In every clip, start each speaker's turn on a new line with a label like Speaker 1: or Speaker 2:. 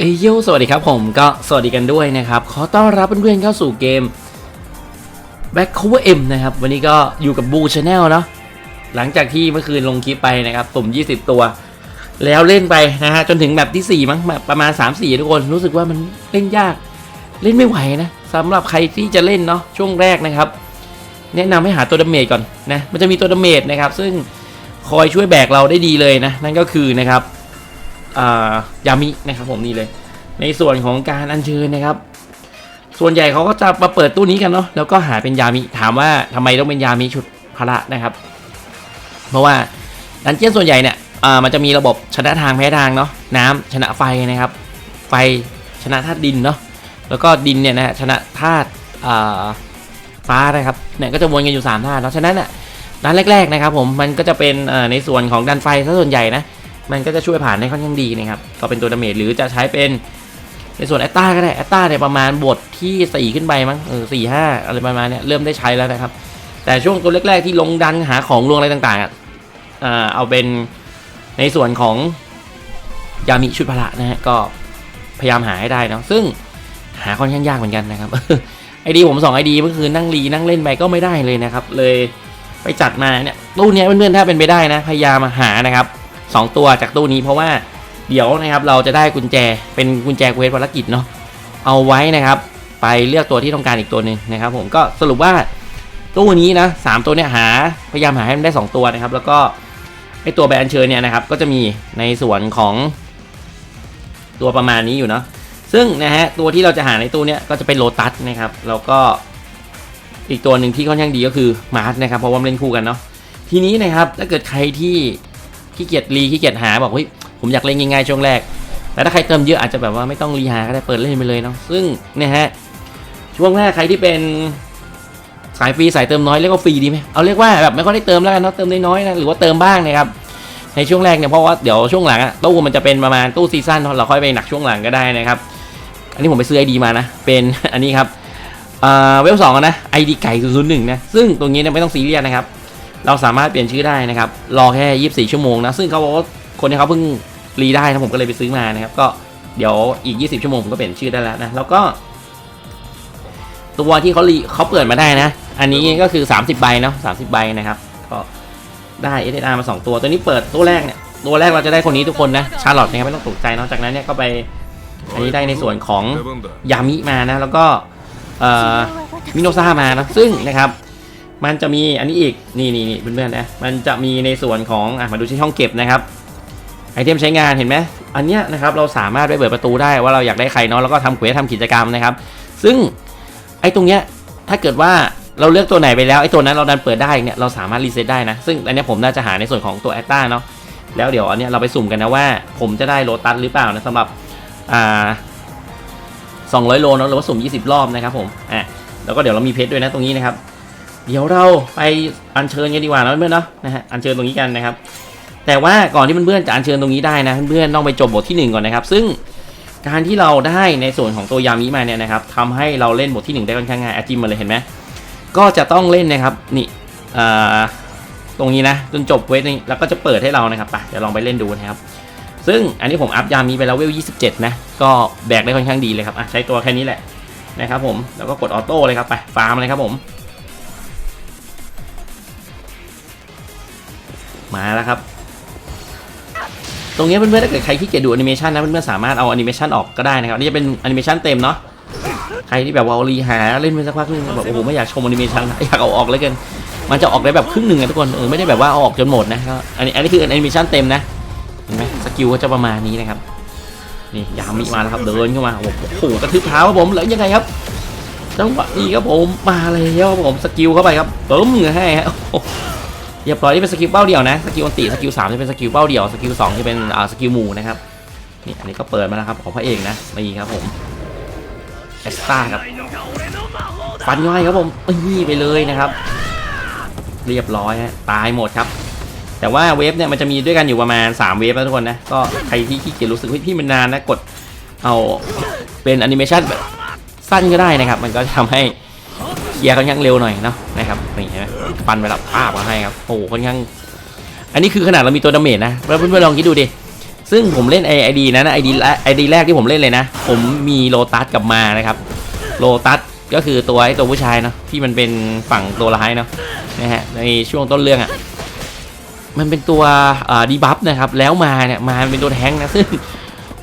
Speaker 1: เอยโยสวัสดีครับผมก็สวัสดีกันด้วยนะครับ ขอต้อนรับเพื่อนๆเข้าสู่เกม Back Cover M นะครับ วันนี้ก็อยู่กับบูชาแนลเนาะหลังจากที่เมื่อคืนลงคลิปไปนะครับสุ่ม 20 ตัว แล้วเล่นไปนะฮะจนถึงแบบที่ 4 มั้งแบบประมาณ 3-4 ทุกคนรู้สึกว่ามันเล่นยาก เล่นไม่ไหวนะสำหรับใครที่จะเล่นเนาะช่วงแรกนะครับ แนะนำให้หาตัวดาเมจก่อนนะมันจะมีตัวดาเมจนะครับ ซึ่งคอยช่วยแบกเราได้ดีเลยนะ นั่นก็คือนะครับ ยามินะครับผมนี่เลย ในส่วนของการอัญเชิญนะครับ ส่วนใหญ่เขาก็จะมาเปิดตู้นี้กันเนาะแล้วก็หาเป็นยามิถามว่าทำไมต้องเป็นยามิชุดพละนะครับ เพราะว่าดันเจี้ยนส่วนใหญ่เนี่ยอ่ามันจะมีระบบชนะทางแพ้ทางเนาะน้ำชนะไฟนะครับ ไฟชนะธาตุดินเนาะแล้วก็ดินเนี่ยนะชนะธาตุอ่าฟ้านะครับเนี่ยก็จะวนกันอยู่3ธาตุเนาะฉะนั้นอะด้านแรกๆนะครับผมมันก็จะเป็นอ่อในส่วนของดันไฟซะส่วนใหญ่นะ มันก็จะช่วยผ่านได้ค่อนข้างดีนะครับก็เป็นตัวดาเมจหรือจะใช้เป็นในส่วนแอตตาก็ได้แอตตาเนี่ยประมาณบทที่ 4 ขึ้นไปมั้งเออสี่ห้าอะไรประมาณเนี้ยเริ่มได้ใช้แล้วนะครับ แต่ช่วงตัวแรกๆที่ลงดันหาของลวงอะไรต่างๆอะอ่าเอาเป็นในส่วนของยามิชุดพละนะฮะก็พยายามหาให้ได้เนาะซึ่งหาค่อนข้างยากเหมือนกันนะครับไอดีผมสองไอดีเมื่อคืนนั่งรีนั่งเล่นไปก็ไม่ได้เลยนะครับ เลยไปจัดมาเนี่ยตู้เนี้ยเพื่อนๆถ้าเป็นไปได้นะ พยายามมาหานะครับ สองตัวจากตู้นี้เพราะว่าเดี๋ยวนะครับเราจะได้กุญแจเป็นกุญแจเควสภารกิจเนาะเอาไว้นะครับ ไปเลือกตัวที่ต้องการอีกตัวหนึ่งนะครับ ผมก็สรุปว่าตู้นี้นะสามตัวเนี่ยหาพยายามหาให้มันได้ 2 ตัวนะครับ แล้วก็ไอตัวใบอัญเชิญเนี่ยนะครับ ก็จะมีในส่วนของตัวประมาณนี้อยู่เนาะซึ่งนะฮะตัวที่เราจะหาในตู้เนี้ยก็จะเป็นโลตัสนะครับแล้วก็อีกตัวหนึ่งที่ค่อนข้างดีก็คือมาร์สนะครับเพราะว่าเล่นคู่กันเนาะทีนี้นะครับถ้าเกิดใครที่ ขี้เกียจรีขี้เกียจหาบอกเฮ้ยผมอยากเล่นง่ายๆช่วงแรก แต่ถ้าใครเติมเยอะอาจจะแบบว่าไม่ต้องรีหาก็ได้เปิดเล่นไปเลยเนาะซึ่งเนี่ยฮะช่วงแรกใครที่เป็นสายฟรีสายเติมน้อยเรียกว่าฟรีดีไหมเอาเรียกว่าแบบไม่ค่อยได้เติมแล้วกันเนาะเติมน้อยๆนะหรือว่าเติมบ้างนะครับในช่วงแรกเนี่ยเพราะว่าเดี๋ยวช่วงหลังอะตู้มันจะเป็นประมาณตู้ซีซั่นเราค่อยไปหนักช่วงหลังก็ได้นะครับอันนี้ผมไปซื้อไอดีมานะเป็นอันนี้ครับเว็บสองนะไอดีไก่ศูนย์หนึ่งนะซึ่งตรงนี้เนี่ยไม่ต้องซีเรียสนะครับ เราสามารถเปลี่ยนชื่อได้นะครับ รอแค่ 24 ชั่วโมงนะ ซึ่งเขาบอกว่าคนที่เขาเพิ่งรีได้นะผมก็เลยไปซื้อมานะครับ ก็เดี๋ยวอีก 20 ชั่วโมงผมก็เปลี่ยนชื่อได้แล้วนะ แล้วก็ ตัวที่เขารีเขาเปิดมาได้นะ อันนี้ก็คือ 30 ใบเนาะ30 ใบนะครับ ก็ได้เอ SSR มา 2 ตัว ตัวนี้เปิดตัวแรกเนี่ย ตัวแรกเราจะได้คนนี้ทุกคนนะ ชาร์ลอตต์นะครับไม่ต้องตกใจเนาะ จากนั้นเนี่ยก็ไป อันนี้ได้ในส่วนของยามิมานะ แล้วก็มิโนซ่ามานะ ซึ่งนะครับ มันจะมีอันนี้อีกนี่นี่นี่เพื่อนๆนะมันจะมีในส่วนของอะมาดูที่ช่องเก็บนะครับไอเทมใช้งานเห็นไหมอันเนี้ยนะครับเราสามารถไปเปิดประตูได้ว่าเราอยากได้ใครเนาะแล้วก็ทำเควสทำกิจกรรมนะครับ ซึ่งไอตรงเนี้ยถ้าเกิดว่าเราเลือกตัวไหนไปแล้วไอตัวนั้นเราดันเปิดได้เนี่ยเราสามารถรีเซ็ตได้นะซึ่งอันเนี้ยผมน่าจะหาในส่วนของตัวแอตตาเนาะแล้วเดี๋ยวอันเนี้ยเราไปสุ่มกันนะว่า ผมจะได้โลตัสหรือเปล่านะสำหรับอ่า200 โลเนาะหรือว่าสุ่ม 20 รอบนะครับผมอะแล้วก็เดี๋ยวเรามีเพชรด้วยนะตรงนี้นะครับ เดี๋ยวเราไปอัญเชิญกันดีกว่านะเพื่อนเนาะนะฮะอัญเชิญตรงนี้กันนะครับ แต่ว่าก่อนที่เพื่อนๆจะอัญเชิญตรงนี้ได้นะเพื่อนๆต้องไปจบบทที่หนึ่งก่อนนะครับ ซึ่งการที่เราได้ในส่วนของตัวยามิมาเนี่ยนะครับทำให้เราเล่นบทที่หนึ่งได้ค่อนข้างง่ายอาจิมมาเลยเห็นไหมก็จะต้องเล่นนะครับนี่ตรงนี้นะจนจบเวทนี้แล้วก็จะเปิดให้เรานะครับไปเดี๋ยวลองไปเล่นดูนะครับ ซึ่งอันนี้ผมอัพยามิไปแล้วเวล 27 นะ ก็แบกได้ค่อนข้างดีเลยครับใช้ตัวแค่นี้แหละนะครับผมแล้วก็กดออโต้เลยครับไปฟาร์มเลยครับผม มาแล้วครับ ตรงนี้เพื่อนๆถ้าเกิดใครที่เกียจดูแอนิเมชันนะเพื่อนๆสามารถเอาแอนิเมชันออกก็ได้นะครับอันนี่จะเป็นแอนิเมชันเต็มเนาะใครที่แบบว่ารีหาเล่นไปสักพักนึงแบบโอ้โหไม่อยากชมแอนิเมชันอยากเอาออกเลยกินมันจะออกได้แบบครึ่งหนึ่งอะทุกคนเออไม่ได้แบบว่าเอาออกจนหมดนะก็อันนี้อันนี้คือแอนิเมชันเต็มนะเห็นไหมสกิลก็จะประมาณนี้นะครับนี่ยามิมาแล้วครับเดินเข้ามาโอ้โหกระทืบเท้าครับผมแล้วยังไงครับจังหวะนี้ครับผมมาแล้วครับผมสกิลเข้าไปครับเติมเงือให้ฮะ เรียบร้อยนี่เป็นสกิลเป้าเดียวนะสกิลอันติสกิลสามจะเป็นสกิลเป้าเดียวสกิลสองจะเป็นอ่าสกิลหมู่นะครับนี่อันนี้ก็เปิดมาแล้วครับของพระเอกนะนี่ครับผมเอสตาครับฟันย่อยครับผมนี่ไปเลยนะครับ เรียบร้อยฮะตายหมดครับ แต่ว่าเวฟเนี่ยมันจะมีด้วยกันอยู่ประมาณ 3 เวฟนะทุกคนนะก็ใครที่ขี้เกียจรู้สึกพี่มันนานนะกดเอาเป็นแอนิเมชันแบบสั้นก็ได้นะครับ มันก็จะทำให้เคลียร์ค่อนข้างเร็วหน่อยเนาะ นะครับนี่เห็นไหมฟันไปแล้วป้าบมาให้ครับโอ้โหค่อนข้าง อันนี้คือขนาดเรามีตัวดาเมจนะแล้วเพื่อนๆลองคิดดูดิซึ่งผมเล่นไอดีนั้นไอดีไอดีแรกที่ผมเล่นเลยนะ ผมมีโลตัสกลับมานะครับโลตัสก็คือตัวไอตัวผู้ชายเนาะที่มันเป็นฝั่งตัวร้ายเนาะนะฮะในช่วงต้นเรื่องอะ่ะมันเป็นตัวดีบัฟนะครับแล้วมาเนี่ยมาเป็นตัวแทงนะซึ่ง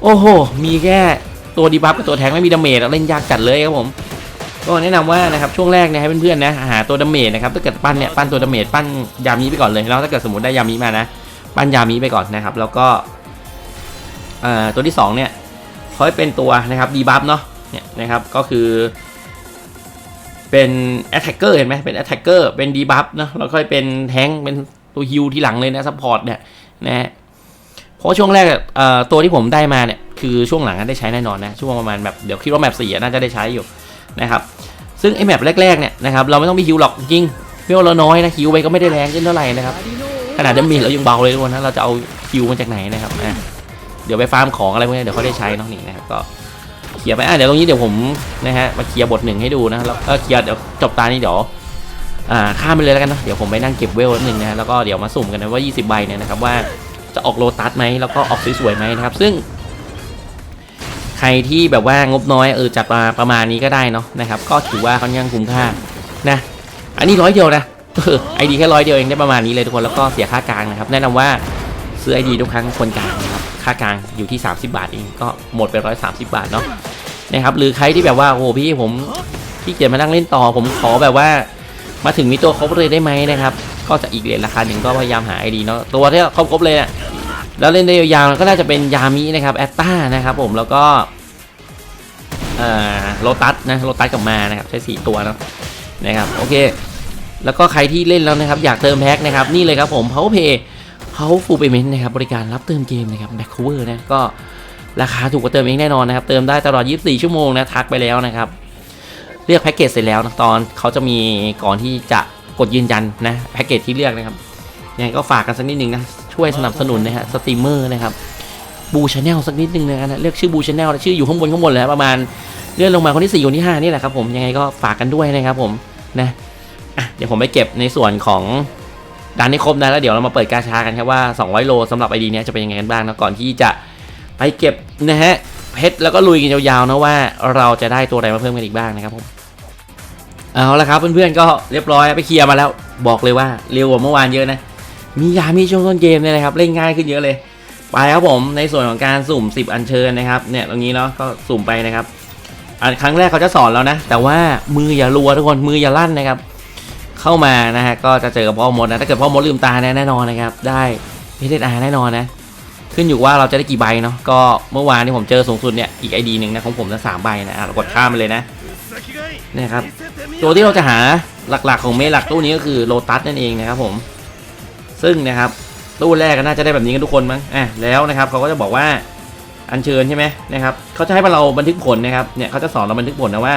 Speaker 1: โอ้โหมีแค่ตัวดีบัฟกับตัวแทงไม่มีดาเมจอะเล่นยากจัดเลยครับผม ก็แนะนำว่านะครับช่วงแรกเนี่ยให้เพื่อนๆนะหาตัวดาเมจนะครับถ้าเกิดปั้นเนี่ยปั้นตัวดาเมจปั้นยามีไปก่อนเลยแล้วถ้าเกิดสมมติได้ยามีมานะ ปั้นยามีไปก่อนนะครับ แล้วก็ตัวที่สองเนี่ยเขาให้เป็นตัวนะครับดีบัฟเนาะเนี่ยนะครับก็คือเป็นแอตแทกเกอร์เห็นไหมเป็นแอตแทกเกอร์เป็นดีบัฟเนาะแล้วค่อยเป็นแทงเป็นตัวฮิลที่หลังเลยนะซัพพอร์ตเนี่ยนะฮะเพราะช่วงแรกตัวที่ผมได้มาเนี่ยคือช่วงหลังได้ใช้แน่นอนนะช่วงประมาณแบบเดี๋ยวคิดว่าแมปสี่น่าจะได้ใช้อยู่ นะครับซึ่งไอแมปแรกๆเนี่ยนะครับเราไม่ต้องไปฮิวหรอกจริงเวลเราน้อยนะฮิวไปก็ไม่ได้แรงขึ้นเท่าไหร่นะครับขนาดเดมีเรายังเบาเลยทุกคนนะเราจะเอาฮิวมาจากไหนนะครับอะเดี๋ยวไปฟาร์มของอะไรพวกนี้เดี๋ยวเขาได้ใช้เนาะนี่นะครับก็เคลียร์ไปอะเดี๋ยวตรงนี้เดี๋ยวผมนะฮะมาเคลียร์บทหนึ่งให้ดูนะแล้วเคลียร์เดี๋ยวจบตานี้เดี๋ยวอ่าข้ามไปเลยแล้วกันนะเดี๋ยวผมไปนั่งเก็บเวลนิดนึงนะแล้วก็เดี๋ยวมาสุ่มกันนะว่า 20 ใบเนี่ยนะครับว่าจะออกโลตัสไหมแล้วก็ออกสวยๆไหมนะครับซึ่ง ใครที่แบบว่างบน้อยเออจัดมาประมาณนี้ก็ได้เนาะนะครับ ก็ถือว่าค่อนข้างคุ้มค่านะ อันนี้ร้อยเดียวนะไอดีแค่ร้อยเดียวเองได้ประมาณนี้เลยทุกคนแล้วก็เสียค่ากลางนะครับ แนะนำว่าซื้อไอดีทุกครั้งควรกลางนะครับค่ากลางอยู่ที่ 30 บาทเองก็หมดไปร้อยสามสิบาทเนาะนะครับหรือใครที่แบบว่าโอ้พี่ผมที่เกียจมานั่งเล่นต่อ ผมขอแบบว่า มาถึงมีตัวครบเลยได้ไหมนะครับ ก็จะอีกเหรทราคาหนึ่งก็พยายามหาไอดีเนาะตัวที่ครบครบเลยนะ แล้วเล่นได้ยาวๆก็น่าจะเป็นยามินะครับแอตตานะครับผมแล้วก็โลตัสนะโลตัสกับมานะครับใช้สี่ตัวนะนะครับโอเค แล้วก็ใครที่เล่นแล้วนะครับอยากเติมแพ็คนะครับนี่เลยครับผม Powerpay Powerful Payment นะครับบริการรับเติมเกมนะครับ Back Cover นะก็ราคาถูกกว่าเติมเองแน่นอนนะครับ เติมได้ตลอด 24 ชั่วโมงนะทักไปแล้วนะครับเลือกแพ็กเกจเสร็จแล้วนะตอนเขาจะมีก่อนที่จะกดยืนยันนะแพ็กเกจที่เลือกนะครับยังไงก็ฝากกันสักนิดนึงนะ ช่วยสนับสนุนนะฮะสตรีมเมอร์นะครับบูชาแนลสักนิดนึงนะเลือกชื่อบูชาแนลชื่ออยู่ข้างบนข้างบนเลยนะประมาณเลื่อนลงมาคนที่4คนที่5นี่แหละครับผมยังไงก็ฝากกันด้วยนะครับผมนะะเดี๋ยวผมไปเก็บในส่วนของดันให้ครบนะแล้วเดี๋ยวเรามาเปิดกาชากันครับว่า 200 โลสำหรับไอดีเนี้ยจะเป็นยังไงกันบ้างนะก่อนที่จะไปเก็บนะฮะเพชรแล้วก็ลุยกันยาวๆนะว่าเราจะได้ตัวอะไรมาเพิ่มกันอีกบ้างนะครับผมเอาละครับเพื่อนๆก็เรียบร้อยไปเคลียร์มาแล้วบอกเลยว่าเร็วกว่าเมื่อวานเยอะนะ มียามีช่วงต้นเกมเนี่ยนะครับเล่นง่ายขึ้นเยอะเลย ไปครับผมในส่วนของการสุ่ม 10 อัญเชิญนะครับเนี่ยตรงนี้เนาะก็สุ่มไปนะครับอันครั้งแรกเขาจะสอนแล้วนะ แต่ว่ามืออย่ารัวทุกคนมืออย่าลั่นนะครับ เข้ามานะฮะก็จะเจอกับพ่อมดนะถ้าเกิดพ่อมดลืมตาแน่นอนนะครับ ได้เพชรอาแน่นอนนะ ขึ้นอยู่ว่าเราจะได้กี่ใบเนาะก็เมื่อวานที่ผมเจอสูงสุดเนี่ยอีกไอดีหนึ่งนะของผมนะสามใบนะเรากดข้ามไปเลยนะนะครับตัวที่เราจะหาหลักๆของเมหลักตู้นี้ก็คือโลตัสนั่นเองนะครับผม ซึ่งนะครับตู้แรกก็น่าจะได้แบบนี้กันทุกคนมั้งอะแล้วนะครับเขาก็จะบอกว่าอัญเชิญใช่ไหมนะครับเขาจะให้เราบันทึกผลนะครับเนี่ยเขาจะสอนเราบันทึกผลนะว่า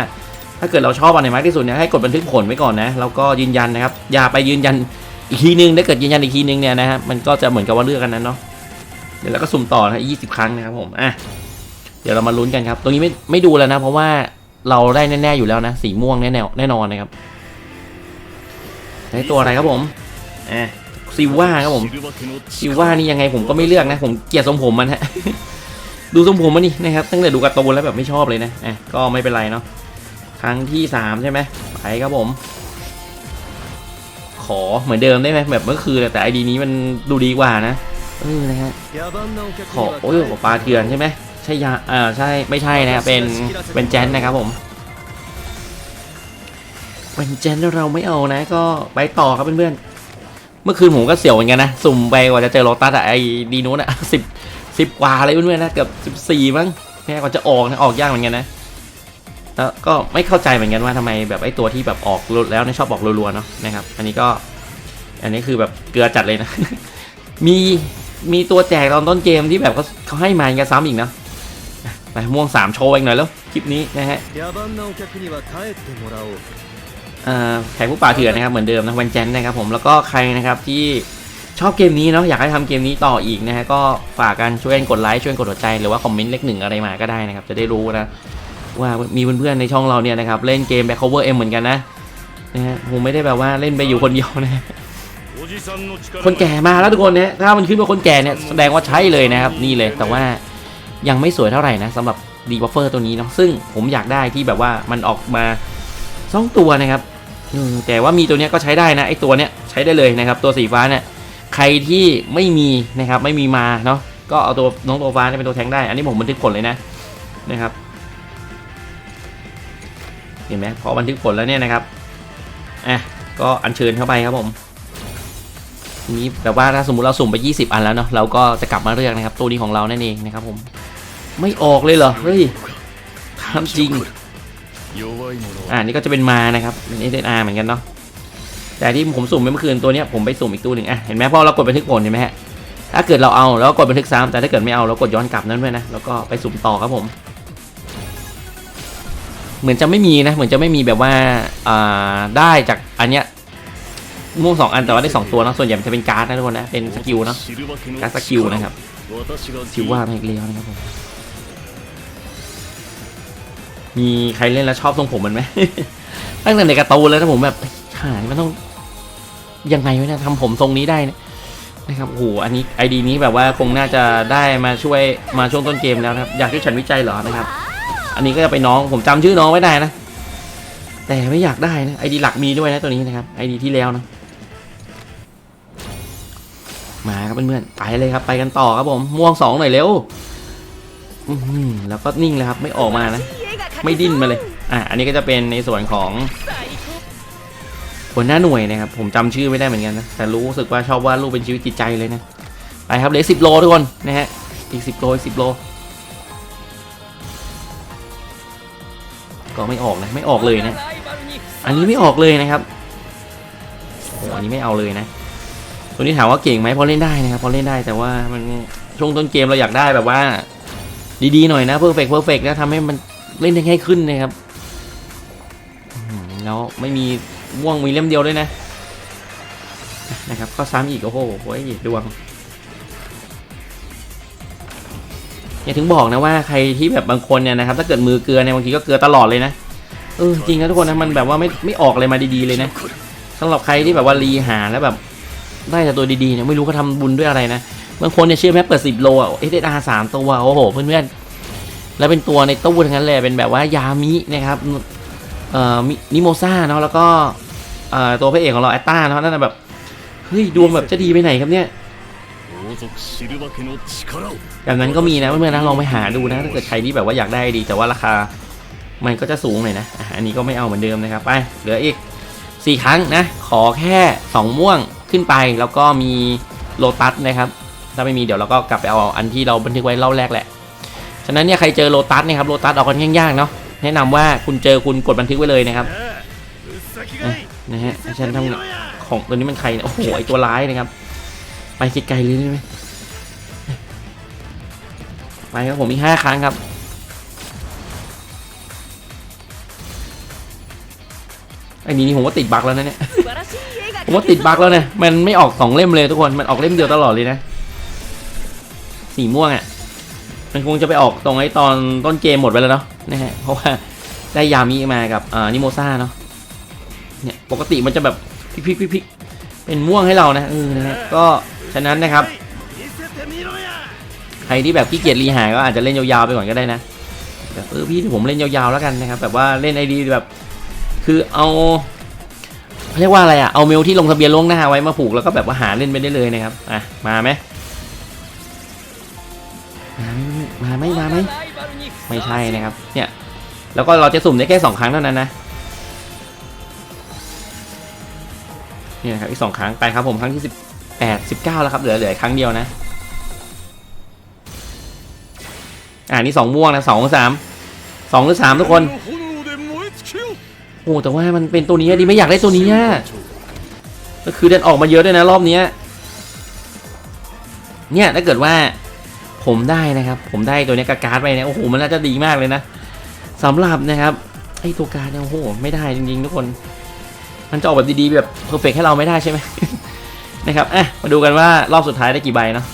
Speaker 1: ถ้าเกิดเราชอบอันไหนมากที่สุดเนี่ยให้กดบันทึกผลไว้ก่อนนะแล้วก็ยืนยันนะครับ อย่าไปยืนยันอีกทีนึงถ้าเกิดยืนยันอีกทีนึงเนี่ยนะฮะมันก็จะเหมือนกับว่าเลือกกันนั้นเนาะเดี๋ยวเราก็สุ่มต่อนะยี่สิบครั้งนะครับผมอะเดี๋ยวเรามาลุ้นกันครับ ตรงนี้ไม่ไม่ดูแล้วนะ เพราะว่าเราได้แน่ๆอยู่แล้วนะสีม่วงแน่แน่นอนนะครับได้ตัวอะไรครับผมอะ ซิว่าครับผมชิว่านี่ยังไงผมก็ไม่เลือกนะ ผมเกลียดทรงผมมันฮะดูทรงผมมันนี่นะครับตั้งแต่ดูการ์ตูนแล้วแบบไม่ชอบเลยนะอะก็ไม่เป็นไรเนาะครั้งที่สามใช่ไหมไปครับผม ขอเหมือนเดิมได้ไหมแบบเมื่อคืนแต่ไอดีนี้มันดูดีกว่านะเออนะฮะขอโอ้ยปลาเถื่อนใช่ไหมใช่ยาอ่าใช่ไม่ใช่นะเป็นเป็นแจนนะครับผมเป็นแจนเราไม่เอานะ ก็ไปต่อครับเพื่อนๆ เมื่อคืนผมก็เสียวเหมือนกันนะ สุ่มไปกว่าจะเจอโรตัสอะไอดีนู้นอะสิบสิบกว่าอะไรเพื่อนๆนะเกือบสิบสี่มั้งแค่กว่าจะออกนะออกยากเหมือนกันนะแล้วก็ไม่เข้าใจเหมือนกันว่าทำไมแบบไอ้ตัวที่แบบออกแล้วเนี่ยชอบออกรัวๆเนาะนะครับ อันนี้ก็ อันนี้คือแบบเกลือจัดเลยนะ มีมีตัวแจกตอนต้นเกมที่แบบเขาเขาให้มาอย่างซ้ำอีกนะไปม่วงสามโชว์อีกหน่อยแล้วคลิปนี้นะฮะ แขกผู้ป่าเถื่อนนะครับเหมือนเดิมนะวันจันทร์นะครับผมแล้วก็ใครนะครับที่ชอบเกมนี้เนาะอยากให้ทำเกมนี้ต่ออีกนะฮะก็ฝากกันช่วยกันกดไลค์ช่วยกดหัวใจหรือว่าคอมเมนต์เลขหนึ่งอะไรมาก็ได้นะครับจะได้รู้นะว่ามีเพื่อนๆในช่องเราเนี่ยนะครับเล่นเกม Back Cover M เหมือนกันนะนะฮะผมไม่ได้แบบว่าเล่นไปอยู่คนเดียวนะคนแก่มาแล้วทุกคนเนี่ยถ้ามันขึ้นมาคนแก่เนี่ยแสดงว่าใช้เลยนะครับนี่เลยแต่ว่ายังไม่สวยเท่าไหร่นะสำหรับดีบัฟเฟอร์ตัวนี้เนาะซึ่งผมอยากได้ที่แบบว่ามันออกมา สองตัวนะครับแต่ว่ามีตัวเนี้ยก็ใช้ได้นะไอตัวเนี้ยใช้ได้เลยนะครับ ตัวสีฟ้าเนี่ยใครที่ไม่มีนะครับไม่มีมาเนาะก็เอาตัวน้องตัวฟ้าเนี่ยเป็นตัวแทงได้ อันนี้ผมบันทึกผลเลยนะนะครับเห็นไหมพอบันทึกผลแล้วเนี่ยนะครับอะก็อัญเชิญเข้าไปครับผมนี้แบบว่าถ้าสมมติเราสุ่มไป 20 อันแล้วเนาะเราก็จะกลับมาเลือกนะครับ ตัวนี้ของเรานั่นเองนะครับผมไม่ออกเลยเหรอเฮ้ยทำจริง อ่านี่ก็จะเป็นมานะครับเป็น SNR เหมือนกันเนาะแต่ที่ผมสุ่มไปเมื่อคืนตัวเนี้ยผมไปสุ่มอีกตัวหนึ่งอะเห็นไหมพอเรากดบันทึกผลเห็นไหมฮะถ้าเกิดเราเอาแล้วกดบันทึกซ้ำแต่ถ้าเกิดไม่เอาเรากดย้อนกลับนั่นด้วยนะแล้วก็ไปสุ่มต่อครับผม เหมือนจะไม่มีนะเหมือนจะไม่มีแบบว่าอ่าได้จากอันเนี้ยม่วงสองอันแต่ว่าได้สองตัวนะส่วนใหญ่มันจะเป็นการ์ดนะทุกคนนะเป็นสกิลเนาะการ์ดสกิลนะครับชิวว่าไม่เลี้ยวนะครับผม มีใครเล่นแล้วชอบทรงผมมันไหม ตั้งแต่ในกร์ตูนแล้วนะผมแบบหามันต้องยังไงวะเนี่ยทำผมทรงนี้ได้นะครับโอ้โหอันนี้ไอดีนี้แบบว่าคงน่าจะได้มาช่วยมาช่วงต้นเกมแล้วนะครับอยากช่วยฉันวิจัยเหรอนะครับ อันนี้ก็จะไปน้องผมจำชื่อน้องไว้ได้นะ แต่ไม่อยากได้นะไอดีหลักมีด้วยนะตัวนี้นะครับไอดีที่แล้วนะมาครับเพื่อนๆไปเลยครับ ไปกันต่อครับผมม่วงสองหน่อยเร็วแล้วก็นิ่งเลยครับไม่ออกมานะ ไม่ดิ้นมาเลย อะ อันนี้ก็จะเป็นในส่วนของหัวหน้าหน่วยนะครับ ผมจำชื่อไม่ได้เหมือนกันนะ แต่รู้สึกว่าชอบวาดรูปเป็นชีวิตจิตใจเลยนะ ไปครับเหลือสิบโลทุกคนนะฮะ อีกสิบโลอีกสิบโล ก็ไม่ออกนะ ไม่ออกเลยนะ อันนี้ไม่ออกเลยนะครับโอ้อันนี้ไม่เอาเลยนะ ตัวนี้ถามว่าเก่งไหมพอเล่นได้นะครับ พอเล่นได้แต่ว่ามันช่วงต้นเกมเราอยากได้แบบว่าดีๆหน่อยนะเพอร์เฟกต์เพอร์เฟกต์นะทำให้มัน เล่นได้ง่ายขึ้นนะครับแล้วไม่มีม่วงมีเล่มเดียวด้วยนะนะครับก็ซ้ำอีกโอ้โหโอ้ยดวงอย่าถึงบอกนะว่าใครที่แบบบางคนเนี่ยนะครับ ถ้าเกิดมือเกลือเนี่ยบางทีก็เกลือตลอดเลยนะเออจริงนะทุกคนนะมันแบบว่าไม่ไม่ออกอะไรมาดีๆเลยนะสำหรับใครที่แบบว่ารีหาแล้วแบบได้แต่ตัวดีๆเนี่ยไม่รู้เขาทำบุญด้วยอะไรนะบางคนเนี่ยเชื่อไหมเปิดสิบโลอะเอสเอสามตัวโอ้โหเพื่อนๆ แล้วเป็นตัวในตู้ทั้งนั้นเลยเป็นแบบว่ายามินะครับเอ่อนิโมซ่าเนาะแล้วก็เอ่อตัวพระเอกของเราแอตตาเนาะนั่นแบบเฮ้ยดวงแบบจะดีไปไหนครับเนี่ยแบบนั้นก็มีนะเพื่อนๆนะลองไปหาดูนะถ้าเกิดใครที่แบบว่าอยากได้ดีแต่ว่าราคามันก็จะสูงหน่อยนะอันนี้ก็ไม่เอาเหมือนเดิมนะครับไปเหลืออีกสี่ครั้งนะ ขอแค่สองม่วงขึ้นไปแล้วก็มีโลตัสนะครับ ถ้าไม่มีเดี๋ยวเราก็กลับไปเอาอันที่เราบันทึกไว้เล่าแรกแหละ ฉะนั้นเนี่ยใครเจอโลตัสเนี่ยครับโลตัสออกกันยากๆเนาะแนะนำว่าคุณเจอคุณกดบันทึกไว้เลยนะครับนะฮะฉันทำของตัวนี้มันใครเนี่ยโอ้โหไอตัวร้ายนะครับ ไปไกลๆเลยได้ไหมไปครับผมอีกห้าครั้งครับไอ้นี่นี่ผมว่าติดบั๊กแล้วนะเนี่ยผมว่าติดบั๊กแล้วเนี่ยมันไม่ออกสองเล่มเลยทุกคนมันออกเล่มเดียวตลอดเลยนะสีม่วงอะ มันคงจะไปออกตรงไอ้ตอนต้นเกมหมดไปแล้วเนาะนะฮะเพราะว่าได้ยามิมากับอ่านิโมซ่าเนาะเนี่ยปกติมันจะแบบพลิกพลิกเป็นม่วงให้เรานะเออนะฮะก็ฉะนั้นนะครับ ใครที่แบบขี้เกียจรีหายก็อาจจะเล่นยาวๆไปก่อนก็ได้นะแบบเออพี่ผมเล่นยาวๆแล้วกันนะครับแบบว่าเล่นไอดีแบบ คือเอาเรียกว่าอะไรอะเอาเมลที่ลงทะเบียนล่วงหน้าไว้มาผูกแล้วก็แบบว่าหาเล่นไปได้เลยนะครับอะมาไหม มาไหมมาไหมไม่ใช่นะครับ เนี่ย แล้วก็เราจะสุ่มได้แค่สองครั้งเท่านั้นนะ นี่นะครับอีกสองครั้งไปครับผมครั้งที่สิบแปดสิบเก้าแล้วครับเหลือเหลือครั้งเดียวนะ อ่านี่สองม่วงนะสองหรือสามสองหรือสามทุกคน โอ้แต่ว่ามันเป็นตัวนี้ดิไม่อยากได้ตัวนี้อะก็คือเดินออกมาเยอะด้วยนะรอบนี้เนี่ยถ้าเกิดว่า ผมได้นะครับ ผมได้ตัวนี้ยกบการ์ดไปเนี่ยโอ้โหมันน่าจะดีมากเลยนะสำหรับนะครับไอตัวการ์ดเนี่ยโอ้โหไม่ได้จริงๆทุกคน มันจะออกแบบดีๆแบบเพอร์เฟกให้เราไม่ได้ใช่ไหมนะครับอะมาดูกันว่ารอบสุดท้ายได้กี่ใบเนาะ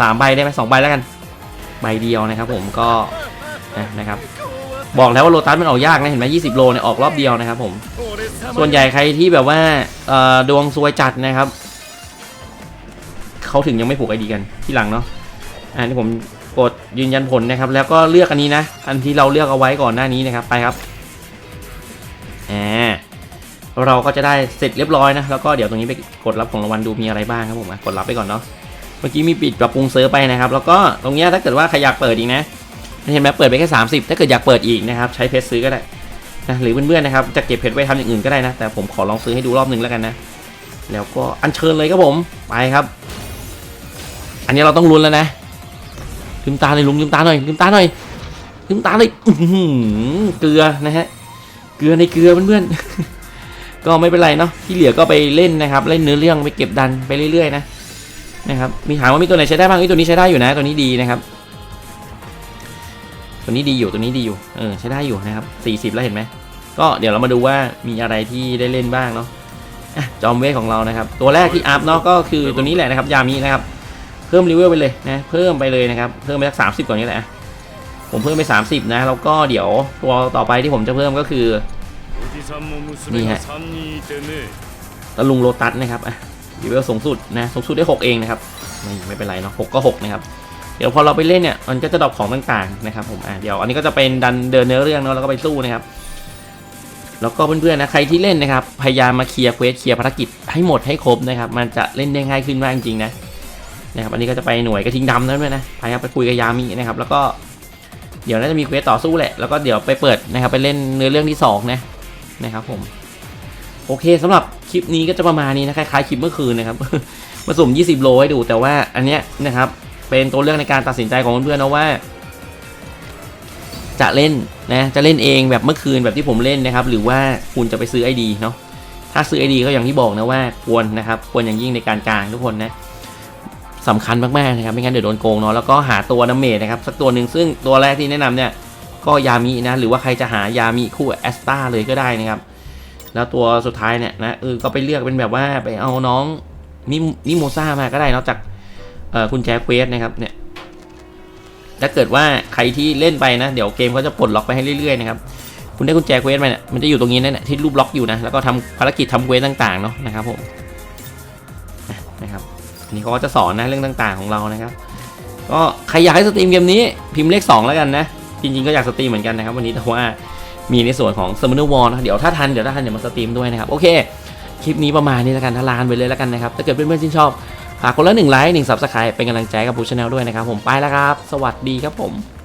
Speaker 1: สามใบได้ไหมสองใบแล้วกัน ใบเดียวนะครับผมก็นะครับบอกแล้วว่าโลตัสมันออกยากนะเห็นไหม20โลเนี่ยออกรอบเดียวนะครับผมส่วนใหญ่ใครที่แบบว่าดวงซวยจัดนะครับเขาถึงยังไม่ผูกไอดีกันที่หลังเนาะ อันนี้ผมกดยืนยันผลนะครับ แล้วก็เลือกอันนี้นะ อันที่เราเลือกเอาไว้ก่อนหน้านี้นะครับ ไปครับอ่าเราก็จะได้เสร็จเรียบร้อยนะ แล้วก็เดี๋ยวตรงนี้ไปกดรับของรางวัลดูมีอะไรบ้างครับผมกดรับไปก่อนเนาะ เมื่อกี้มีปิดปรับปรุงเซิร์ฟไปนะครับ แล้วก็ตรงนี้ถ้าเกิดว่าใครอยากเปิดอีกนะ เห็นไหมเปิดไปแค่ 30 ถ้าเกิดอยากเปิดอีกนะครับ ใช้เพชรซื้อก็ได้นะ หรือเพื่อนๆนะครับจะเก็บเพชรไว้ทำอย่างอื่นก็ได้นะ แต่ผมขอลองซื้อให้ดูรอบนึงแล้วกันนะ แล้วก็อัญเชิญเลยครับผม ไปครับ อันนี้เราต้องลุ้นแล้วนะ ลืมตาเลยลุงลืมตาหน่อยลืมตาหน่อยลืมตาเลยเกลือนะฮะเกลือในเกลือเพื่อนๆก็ไม่เป็นไรเนาะที่เหลือก็ไปเล่นนะครับ เล่นเนื้อเรื่องไปเก็บดันไปเรื่อยๆนะนะครับมีถามว่ามีตัวไหนใช้ได้บ้างเอ้ตัวนี้ใช้ได้อยู่นะ ตัวนี้ดีนะครับ ตัวนี้ดีอยู่ตัวนี้ดีอยู่เออใช้ได้อยู่นะครับ 40 แล้วเห็นไหมก็เดี๋ยวเรามาดูว่ามีอะไรที่ได้เล่นบ้างเนาะจอมเวทของเรานะครับ ตัวแรกที่อัพเนาะก็คือตัวนี้แหละนะครับ ยามินะครับ เพิ่มเลเวลไปเลยนะเพิ่มไปเลยนะครับเพิ่มไปสักสามสิบก่อนนี้แหละผมเพิ่มไปสามสิบนะแล้วก็เดี๋ยวตัวต่อไปที่ผมจะเพิ่มก็คือ
Speaker 2: นี่ฮะ
Speaker 1: ตะลุงโลตัสนะครับอะดีเวลสูงสุดนะสูงสุดได้หกเองนะครับไม่ไม่เป็นไรเนาะหกก็หกนะครับเดี๋ยวพอเราไปเล่นเนี่ยมันก็จะดรอปของต่างๆนะครับผมอะเดี๋ยวอันนี้ก็จะเป็นดันเดินเนื้อเรื่องเนาะแล้วก็ไปสู้นะครับแล้วก็เพื่อนๆนะใครที่เล่นนะครับพยายามมาเคลียร์เควสเคลียร์ภารกิจให้หมดให้ครบนะครับมันจะเล่นได้ง่ายขึ้นมากจริงๆนะ นะครับ อันนี้ก็จะไปหน่วยกระทิงดำนั่นด้วยนะพยายามไปคุยกับยามินะครับ แล้วก็เดี๋ยวน่าจะมีเควสต่อสู้แหละ แล้วก็เดี๋ยวไปเปิดนะครับ ไปเล่นเนื้อเรื่องที่สองนะนะครับ ผม โอเคสำหรับคลิปนี้ก็จะประมาณนี้นะคล้ายๆคลิปเมื่อคืนนะครับมาสุ่ม 20 โลให้ดู แต่ว่าอันเนี้ยนะครับ เป็นตัวเลือกในการตัดสินใจของเพื่อนๆนะว่า จะเล่นนะจะเล่นเองแบบเมื่อคืนแบบที่ผมเล่นนะครับ หรือว่าคุณจะไปซื้อ ID เนาะถ้าซื้อ ID ก็อย่างที่บอกนะว่าควรนะครับ ควรอย่างยิ่งในการกลางทุกคนนะ สำคัญมากๆนะครับไม่งั้นเดี๋ยวโดนโกงเนาะแล้วก็หาตัวน้ำเมจนะครับสักตัวหนึ่งซึ่งตัวแรกที่แนะนำเนี่ยก็ยามินะหรือว่าใครจะหายามิคู่แอสตาเลยก็ได้นะครับแล้วตัวสุดท้ายเนี่ยนะเออก็ไปเลือกเป็นแบบว่าไปเอาน้องมิมิโมซ่ามาก็ได้เนอกจากเอ่อคุณแจคเควสนะครับเนี่ยถ้าเกิดว่าใครที่เล่นไปนะ เดี๋ยวเกมเขาจะปลดล็อกไปให้เรื่อยๆนะครับคุณได้กุญแจเควสไปเนี่ยมันจะอยู่ตรงนี้นั่นแหละที่รูปล็อกอยู่นะแล้วก็ทำภารกิจทำเควสต่างๆเนาะนะครับผมนะครับ อันนี้เขาก็จะสอนนะเรื่องต่างๆของเรานะครับ ก็ใครอยากให้สตรีมเกมนี้พิมพ์เลข 2 แล้วกันนะ จริงๆก็อยากสตรีมเหมือนกันนะครับ วันนี้แต่ว่ามีในส่วนของ s u m m o n e r War นะเดี๋ยวถ้าทันเดี๋ยวถ้าทันเดี๋ยวมาสตรีมด้วยนะครับโอเคคลิปนี้ประมาณนี้แล้วกันทลานไปเลยแล้วกันนะครับถ้าเกิดเพื่อนๆชื่นชอบฝากคนละหนึ่งไลค์หนึ่งซับสไครป์เป็นกำลังใจกับบูชแนลด้วยนะครับผมไปแล้วครับ สวัสดีครับผม